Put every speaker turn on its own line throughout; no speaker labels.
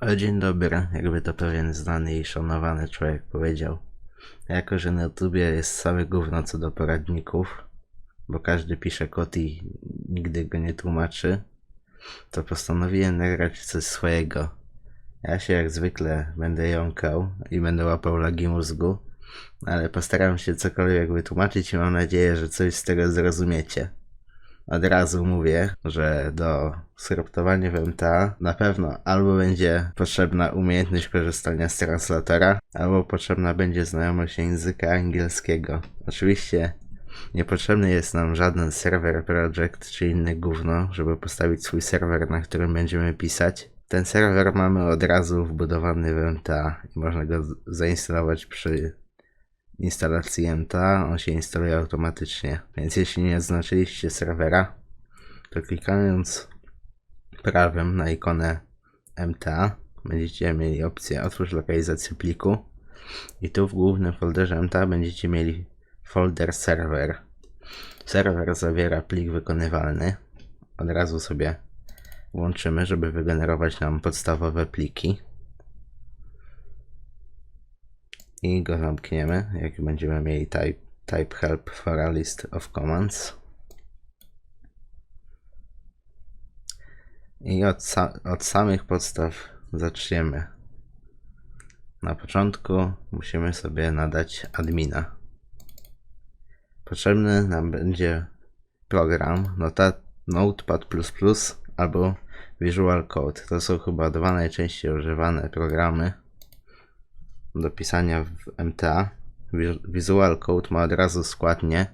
O, dzień dobry, jakby to pewien znany i szanowany człowiek powiedział. Jako, że na YouTubie jest całe gówno co do poradników, bo każdy pisze kod i nigdy go nie tłumaczy, to postanowiłem nagrać coś swojego. Ja się jak zwykle będę jąkał i będę łapał lagi mózgu, ale postaram się cokolwiek wytłumaczyć i mam nadzieję, że coś z tego zrozumiecie. Od razu mówię, że do skryptowania w MTA na pewno albo będzie potrzebna umiejętność korzystania z translatora, albo potrzebna będzie znajomość języka angielskiego. Oczywiście niepotrzebny jest nam żaden server project czy inne gówno, żeby postawić swój serwer, na którym będziemy pisać. Ten serwer mamy od razu wbudowany w MTA i można go zainstalować przy instalacji MTA, on się instaluje automatycznie. Więc jeśli nie oznaczyliście serwera, to klikając prawym na ikonę MTA będziecie mieli opcję otwórz lokalizację pliku i tu w głównym folderze MTA będziecie mieli folder serwer. Serwer zawiera plik wykonywalny. Od razu sobie włączymy, żeby wygenerować nam podstawowe pliki. I go zamkniemy, jak będziemy mieli type, type help for a list of commands. I od, sa od samych podstaw zaczniemy. Na początku musimy sobie nadać admina. Potrzebny nam będzie program nota Notepad++ albo Visual Code. To są chyba dwa najczęściej używane programy do pisania w MTA. Vis- Visual Code ma od razu składnie,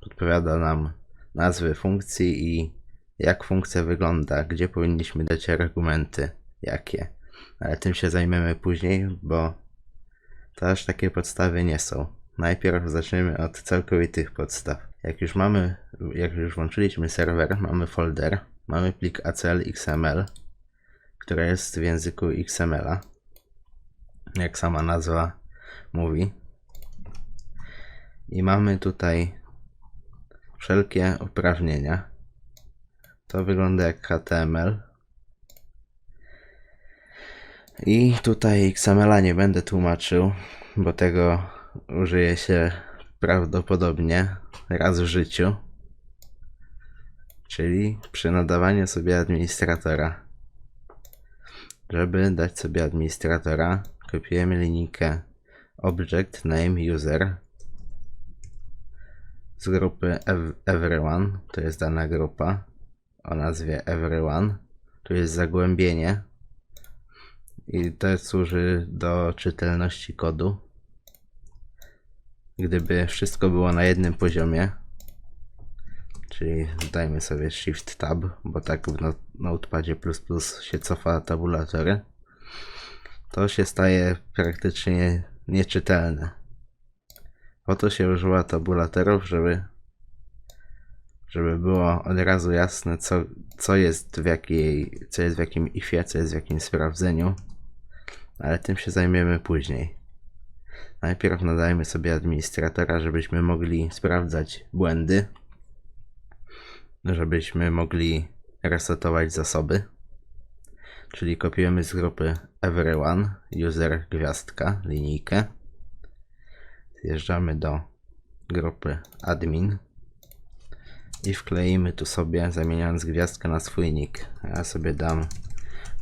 podpowiada nam nazwy funkcji i jak funkcja wygląda, gdzie powinniśmy dać argumenty, jakie. Ale tym się zajmiemy później, bo to aż takie podstawy nie są. Najpierw zaczniemy od całkowitych podstaw. Jak już mamy, jak już włączyliśmy serwer, mamy folder, mamy plik ACL XML, który jest w języku XML-a jak sama nazwa mówi. I mamy tutaj wszelkie uprawnienia. To wygląda jak HTML. I tutaj XML-a nie będę tłumaczył, bo tego użyje się prawdopodobnie raz w życiu. Czyli przy nadawaniu sobie administratora. Żeby dać sobie administratora, kopiujemy linijkę object name user z grupy ev- everyone, to jest dana grupa o nazwie everyone. Tu jest zagłębienie i to służy do czytelności kodu. Gdyby wszystko było na jednym poziomie, czyli dajmy sobie Shift Tab, bo tak w not- Notepadzie się cofa tabulatory to się staje praktycznie nieczytelne. Po to się używa tabulatorów, żeby, żeby było od razu jasne, co, co jest w jakiej, co jest w jakim ifie, co jest w jakim sprawdzeniu, ale tym się zajmiemy później. Najpierw nadajmy sobie administratora, żebyśmy mogli sprawdzać błędy, żebyśmy mogli resetować zasoby. Czyli kopiujemy z grupy everyone, user gwiazdka, linijkę. Zjeżdżamy do grupy admin i wkleimy tu sobie, zamieniając gwiazdkę na swój nick. Ja sobie dam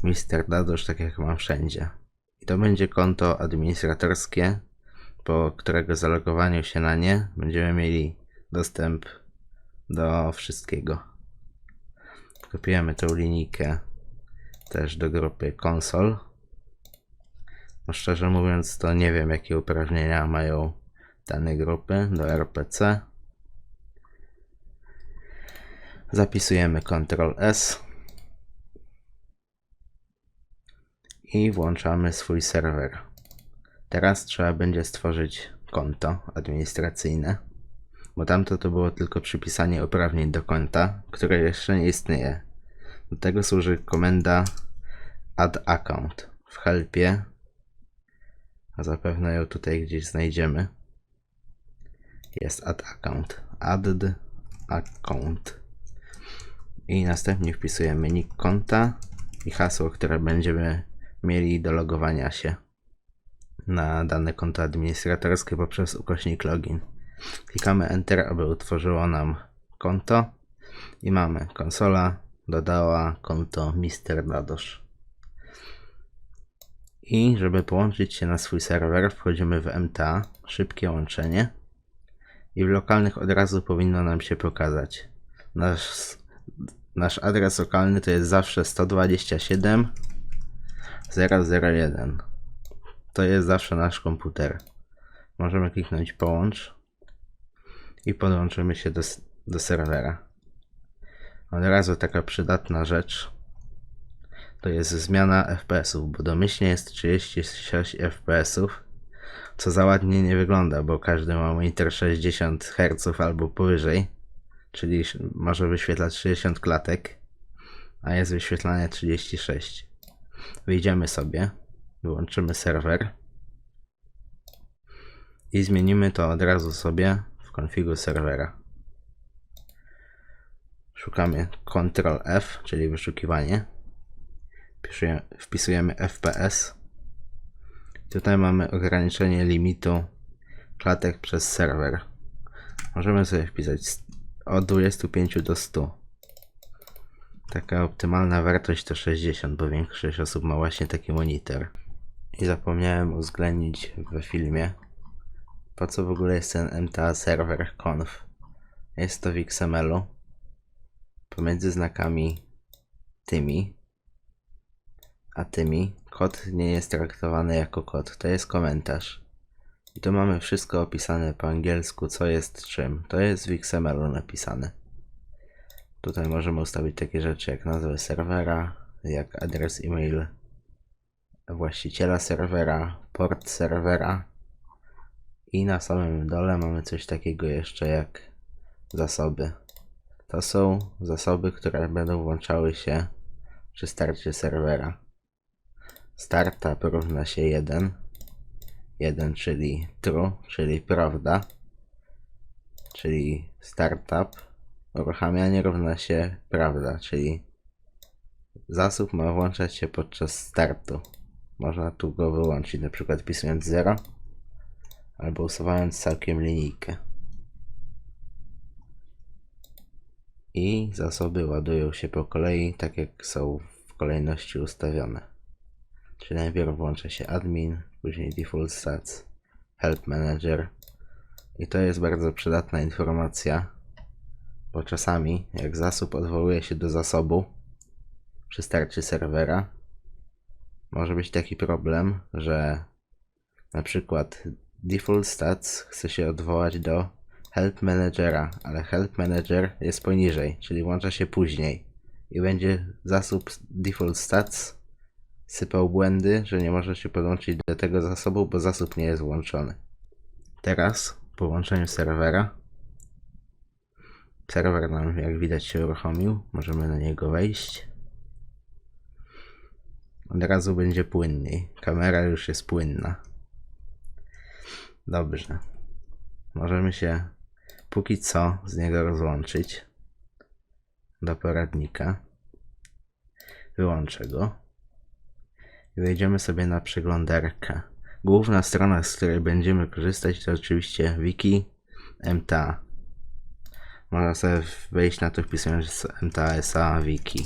Mr. Dadosz, tak jak mam wszędzie. I to będzie konto administratorskie, po którego zalogowaniu się na nie będziemy mieli dostęp do wszystkiego. Kopiujemy tą linijkę też do grupy konsol. No szczerze mówiąc, to nie wiem, jakie uprawnienia mają dane grupy do RPC. Zapisujemy Ctrl S i włączamy swój serwer. Teraz trzeba będzie stworzyć konto administracyjne, bo tamto to było tylko przypisanie uprawnień do konta, które jeszcze nie istnieje. Do tego służy komenda add account w helpie. A zapewne ją tutaj gdzieś znajdziemy. Jest add account. Add account. I następnie wpisujemy nick konta i hasło, które będziemy mieli do logowania się na dane konto administratorskie poprzez ukośnik login. Klikamy Enter, aby utworzyło nam konto i mamy konsola dodała konto Mr. Dadosz. I żeby połączyć się na swój serwer, wchodzimy w MTA, szybkie łączenie i w lokalnych od razu powinno nam się pokazać. Nasz, nasz adres lokalny to jest zawsze 127 001. To jest zawsze nasz komputer. Możemy kliknąć połącz i podłączymy się do, do serwera. Od razu taka przydatna rzecz to jest zmiana FPS-ów, bo domyślnie jest 36 FPS-ów, co za ładnie nie wygląda, bo każdy ma monitor 60 Hz albo powyżej, czyli może wyświetlać 60 klatek, a jest wyświetlanie 36. Wyjdziemy sobie, wyłączymy serwer i zmienimy to od razu sobie w konfigu serwera. Szukamy Ctrl F, czyli wyszukiwanie. Wpisujemy, FPS. Tutaj mamy ograniczenie limitu klatek przez serwer. Możemy sobie wpisać od 25 do 100. Taka optymalna wartość to 60, bo większość osób ma właśnie taki monitor. I zapomniałem uwzględnić we filmie, po co w ogóle jest ten MTA server conf. Jest to w XML-u. Pomiędzy znakami tymi a tymi kod nie jest traktowany jako kod. To jest komentarz. I tu mamy wszystko opisane po angielsku, co jest czym. To jest w XML-u napisane. Tutaj możemy ustawić takie rzeczy jak nazwę serwera, jak adres e-mail właściciela serwera, port serwera i na samym dole mamy coś takiego jeszcze jak zasoby. To są zasoby, które będą włączały się przy starcie serwera. Startup równa się 1. 1 czyli true, czyli prawda. Czyli startup. Uruchamianie równa się prawda, czyli zasób ma włączać się podczas startu. Można tu go wyłączyć, na przykład wpisując 0 albo usuwając całkiem linijkę. I zasoby ładują się po kolei, tak jak są w kolejności ustawione. Czyli najpierw włącza się admin, później default stats, help manager. I to jest bardzo przydatna informacja, bo czasami jak zasób odwołuje się do zasobu przy starcie serwera, może być taki problem, że na przykład default stats chce się odwołać do help managera, ale help manager jest poniżej, czyli włącza się później i będzie zasób default stats sypał błędy, że nie może się podłączyć do tego zasobu, bo zasób nie jest włączony. Teraz po włączeniu serwera serwer nam jak widać się uruchomił, możemy na niego wejść. Od razu będzie płynniej. Kamera już jest płynna. Dobrze. Możemy się póki co z niego rozłączyć do poradnika. Wyłączę go i wejdziemy sobie na przeglądarkę. Główna strona, z której będziemy korzystać, to oczywiście wiki MTA. Można sobie wejść na to wpisując MTSA wiki.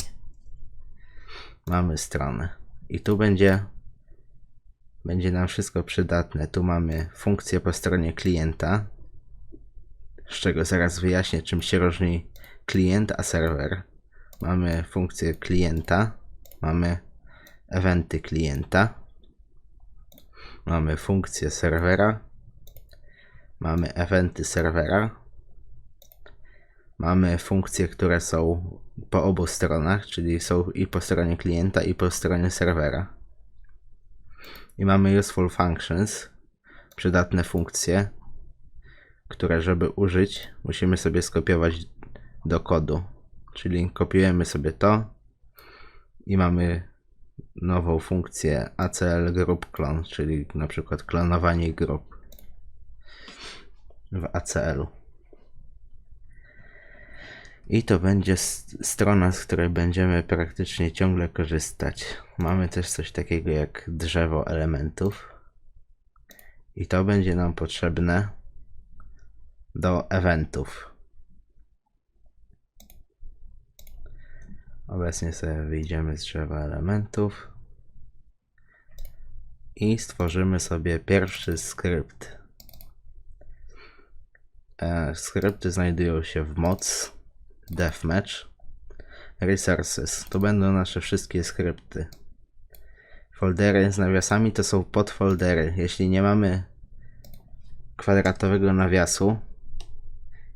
Mamy stronę. I tu będzie będzie nam wszystko przydatne. Tu mamy funkcję po stronie klienta, z czego zaraz wyjaśnię, czym się różni klient a serwer. Mamy funkcję klienta, mamy eventy klienta, mamy funkcję serwera, mamy eventy serwera, mamy funkcje, które są po obu stronach, czyli są i po stronie klienta, i po stronie serwera. I mamy useful functions, przydatne funkcje, które żeby użyć, musimy sobie skopiować do kodu. Czyli kopiujemy sobie to i mamy nową funkcję ACL group clone, czyli na przykład klonowanie grup w ACL-u. I to będzie strona, z której będziemy praktycznie ciągle korzystać. Mamy też coś takiego jak drzewo elementów. I to będzie nam potrzebne do eventów. Obecnie sobie wyjdziemy z drzewa elementów i stworzymy sobie pierwszy skrypt. E, skrypty znajdują się w moc, deathmatch, resources. To będą nasze wszystkie skrypty. Foldery z nawiasami to są podfoldery. Jeśli nie mamy kwadratowego nawiasu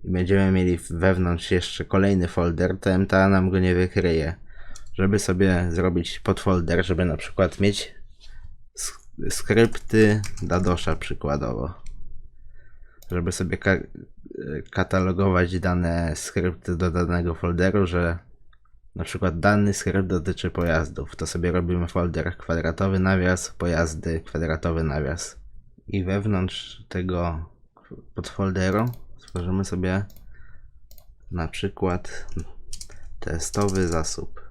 i będziemy mieli wewnątrz jeszcze kolejny folder, to MTA nam go nie wykryje. Żeby sobie zrobić podfolder, żeby na przykład mieć sk- skrypty Dadosha przykładowo. Żeby sobie ka- katalogować dane skrypty do danego folderu, że na przykład dany skrypt dotyczy pojazdów, to sobie robimy folder kwadratowy nawias, pojazdy, kwadratowy nawias. I wewnątrz tego podfolderu stworzymy sobie na przykład testowy zasób.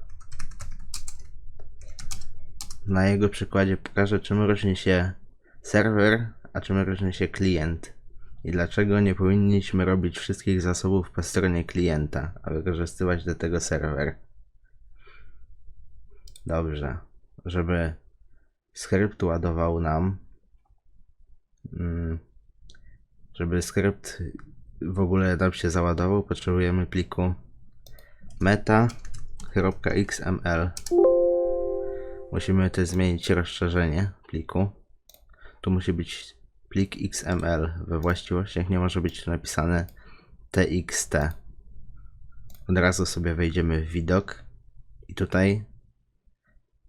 Na jego przykładzie pokażę, czym różni się serwer, a czym różni się klient. I dlaczego nie powinniśmy robić wszystkich zasobów po stronie klienta, a wykorzystywać do tego serwer. Dobrze, żeby skrypt ładował nam, mm, żeby skrypt w ogóle nam się załadował, potrzebujemy pliku meta.xml. Musimy też zmienić rozszerzenie pliku. Tu musi być plik XML. We właściwościach nie może być napisane txt. Od razu sobie wejdziemy w widok i tutaj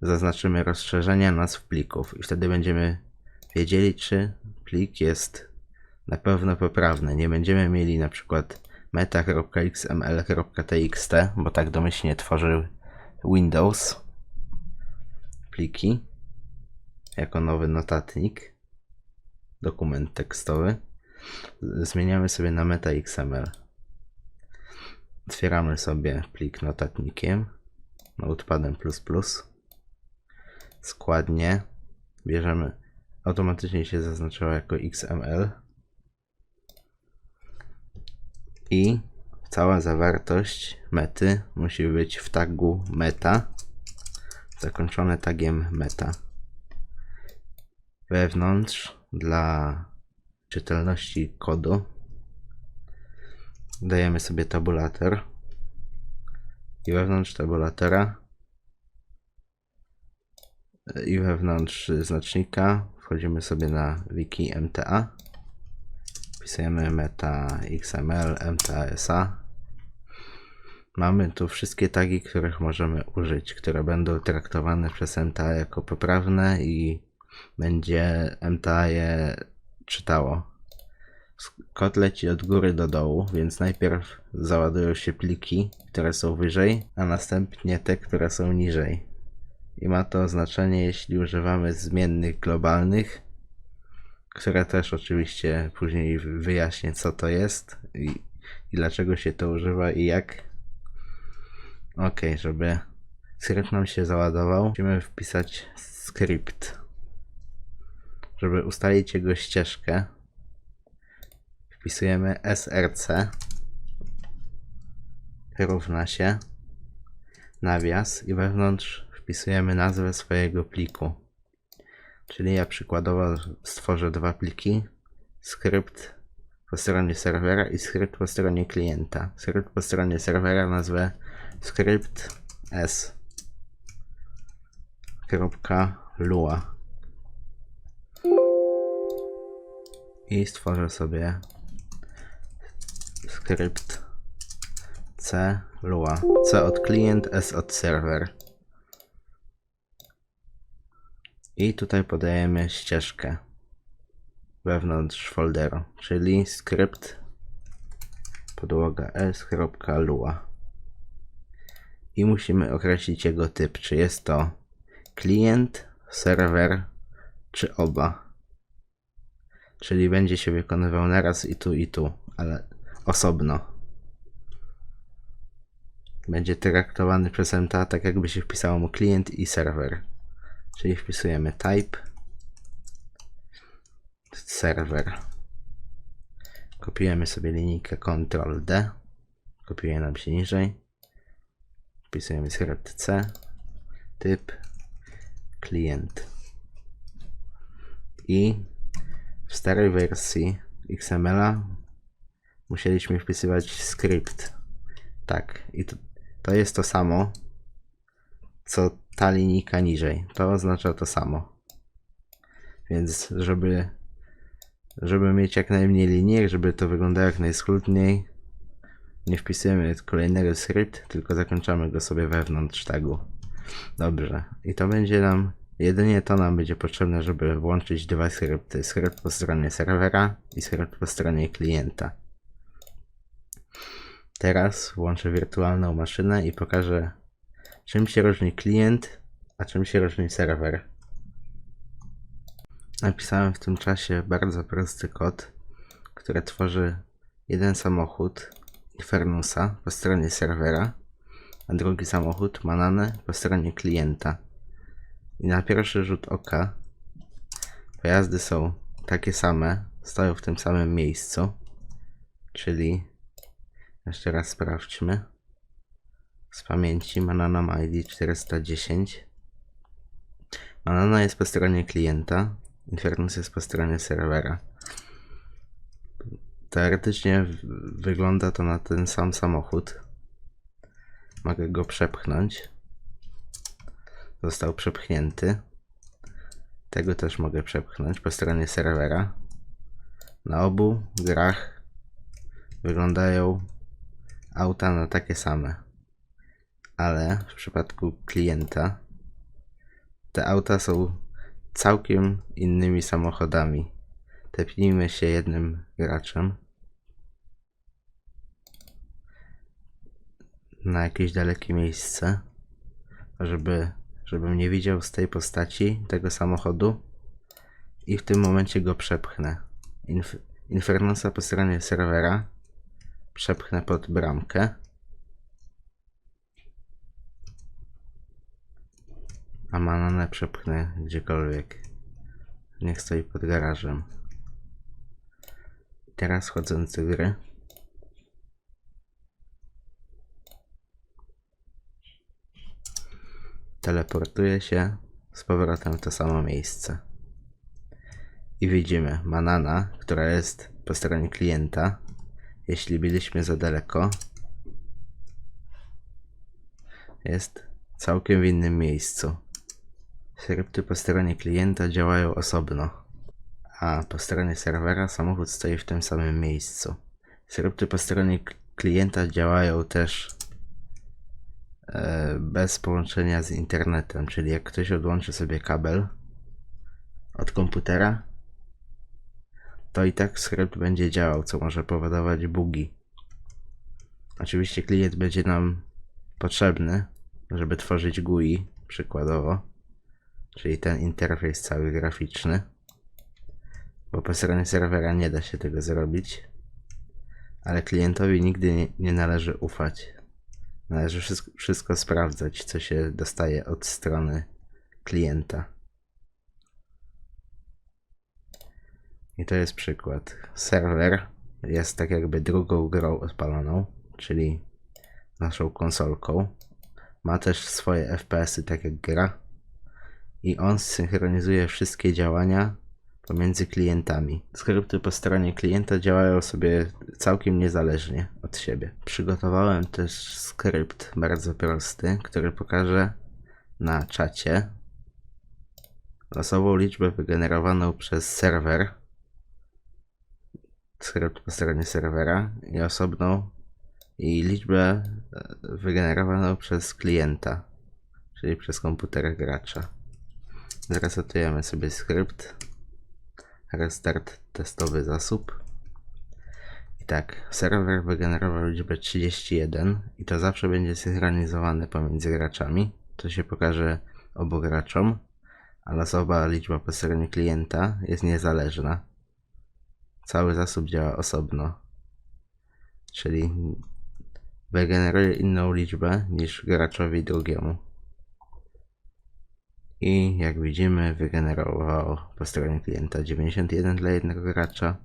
zaznaczymy rozszerzenia nazw plików i wtedy będziemy wiedzieli, czy plik jest na pewno poprawny. Nie będziemy mieli na przykład meta.xml.txt, bo tak domyślnie tworzył Windows pliki jako nowy notatnik, dokument tekstowy. Zmieniamy sobie na meta.xml. Otwieramy sobie plik notatnikiem, notepadem++, składnie, bierzemy, automatycznie się zaznaczyło jako XML i cała zawartość mety musi być w tagu meta zakończone tagiem meta. Wewnątrz dla czytelności kodu dajemy sobie tabulator i wewnątrz tabulatora i wewnątrz znacznika wchodzimy sobie na wiki MTA wpisujemy meta xml mtasa Mamy tu wszystkie tagi, których możemy użyć, które będą traktowane przez MTA jako poprawne i będzie MTA je czytało. Kod leci od góry do dołu, więc najpierw załadują się pliki, które są wyżej, a następnie te, które są niżej. I ma to znaczenie, jeśli używamy zmiennych globalnych, które też oczywiście później wyjaśnię, co to jest i, i dlaczego się to używa i jak Ok, żeby skrypt nam się załadował, musimy wpisać skrypt. Żeby ustalić jego ścieżkę, wpisujemy src równa się nawias i wewnątrz wpisujemy nazwę swojego pliku. Czyli ja przykładowo stworzę dwa pliki, skrypt po stronie serwera i skrypt po stronie klienta. Skrypt po stronie serwera nazwę skrypt s. Lua. I stworzę sobie skrypt c lua. C od klient s od serwer i tutaj podajemy ścieżkę wewnątrz folderu czyli skrypt podłoga s.lua i musimy określić jego typ, czy jest to klient, serwer, czy oba. Czyli będzie się wykonywał naraz i tu, i tu, ale osobno. będzie traktowany przez MTA tak jakby się wpisało mu klient i serwer. Czyli wpisujemy type serwer. Kopiujemy sobie linijkę Ctrl D. Kopiuje nam się niżej. Wpisujemy skrypt C. Typ klient. I w starej wersji XML-a musieliśmy wpisywać skrypt. Tak, i to, to jest to samo, co ta linijka niżej. To oznacza to samo. Więc żeby, żeby mieć jak najmniej linijek, żeby to wyglądało jak najschludniej, nie wpisujemy kolejnego skrypt, tylko zakończamy go sobie wewnątrz tagu. Dobrze. I to będzie nam, jedynie to nam będzie potrzebne, żeby włączyć dwa skrypty. Skrypt po stronie serwera i skrypt po stronie klienta. Teraz włączę wirtualną maszynę i pokażę czym się różni klient, a czym się różni serwer. Napisałem w tym czasie bardzo prosty kod, który tworzy jeden samochód Infernusa po stronie serwera, a drugi samochód Manane po stronie klienta. I na pierwszy rzut oka pojazdy są takie same, stoją w tym samym miejscu, czyli jeszcze raz sprawdźmy. Z pamięci Manana ma ID 410. Manana jest po stronie klienta, Infernus jest po stronie serwera. Teoretycznie wygląda to na ten sam samochód. Mogę go przepchnąć. Został przepchnięty. Tego też mogę przepchnąć po stronie serwera. Na obu grach wyglądają auta na takie same. Ale w przypadku klienta te auta są całkiem innymi samochodami. Tepnijmy się jednym graczem na jakieś dalekie miejsce, żeby, żebym nie widział z tej postaci tego samochodu i w tym momencie go przepchnę. Inf Infernusa po stronie serwera przepchnę pod bramkę. A Mananę przepchnę gdziekolwiek. Niech stoi pod garażem. Teraz wchodząc do gry. Teleportuję się z powrotem w to samo miejsce. I widzimy Manana, która jest po stronie klienta. Jeśli byliśmy za daleko, jest całkiem w innym miejscu. Skrypty po stronie klienta działają osobno, a po stronie serwera samochód stoi w tym samym miejscu. Skrypty po stronie klienta działają też e, bez połączenia z internetem, czyli jak ktoś odłączy sobie kabel od komputera, to i tak skrypt będzie działał, co może powodować bugi. Oczywiście klient będzie nam potrzebny, żeby tworzyć GUI, przykładowo, czyli ten interfejs cały graficzny, bo po stronie serwera nie da się tego zrobić, ale klientowi nigdy nie, nie należy ufać. Należy wszystko, wszystko sprawdzać, co się dostaje od strony klienta. I to jest przykład. Serwer jest tak jakby drugą grą odpaloną, czyli naszą konsolką. Ma też swoje FPS-y, tak jak gra. I on synchronizuje wszystkie działania pomiędzy klientami. Skrypty po stronie klienta działają sobie całkiem niezależnie od siebie. Przygotowałem też skrypt bardzo prosty, który pokażę na czacie. Losową liczbę wygenerowaną przez serwer skrypt po stronie serwera i osobną i liczbę e, wygenerowaną przez klienta, czyli przez komputer gracza. Zresetujemy sobie skrypt. Restart testowy zasób. I tak, serwer wygenerował liczbę 31 i to zawsze będzie synchronizowane pomiędzy graczami. To się pokaże obu graczom, a losowa liczba po stronie klienta jest niezależna. Cały zasób działa osobno. Czyli wygeneruje inną liczbę niż graczowi drugiemu. I jak widzimy, wygenerował po stronie klienta 91 dla jednego gracza,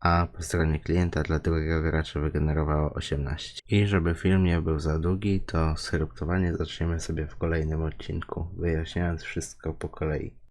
a po stronie klienta dla drugiego gracza wygenerowało 18. I żeby film nie był za długi, to skryptowanie zaczniemy sobie w kolejnym odcinku, wyjaśniając wszystko po kolei.